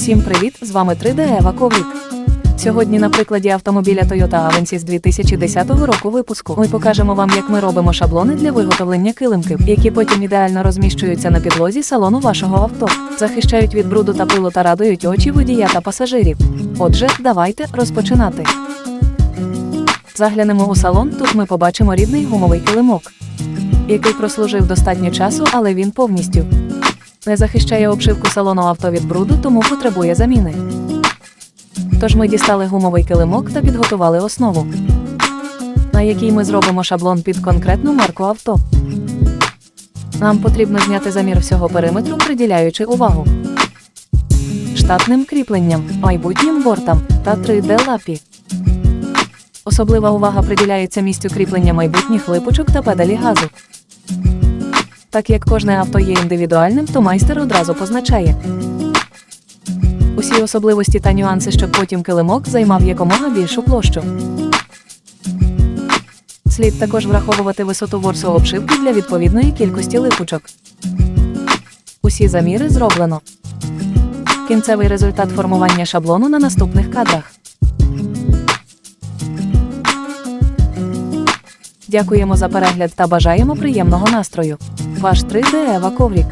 Всім привіт! З вами 3D Ева Коврік. Сьогодні на прикладі автомобіля Toyota Avensis 2010 року випуску ми покажемо вам, як ми робимо шаблони для виготовлення килимків, які потім ідеально розміщуються на підлозі салону вашого авто, захищають від бруду та пилу та радують очі водія та пасажирів. Отже, давайте розпочинати. Заглянемо у салон. Тут ми побачимо рідний гумовий килимок, який прослужив достатньо часу, але він повністю не захищає обшивку салону авто від бруду, тому потребує заміни. Тож ми дістали гумовий килимок та підготували основу, на якій ми зробимо шаблон під конкретну марку авто. Нам потрібно зняти замір всього периметру, приділяючи увагу штатним кріпленням, майбутнім бортам та 3D-лапі. Особлива увага приділяється місцю кріплення майбутніх липучок та педалі газу. Так як кожне авто є індивідуальним, то майстер одразу позначає усі особливості та нюанси, щоб потім килимок займав якомога більшу площу. Слід також враховувати висоту ворсу обшивки для відповідної кількості липучок. Усі заміри зроблено. Кінцевий результат формування шаблону на наступних кадрах. Дякуємо за перегляд та бажаємо приємного настрою. Ваш 3D Ева Коврік.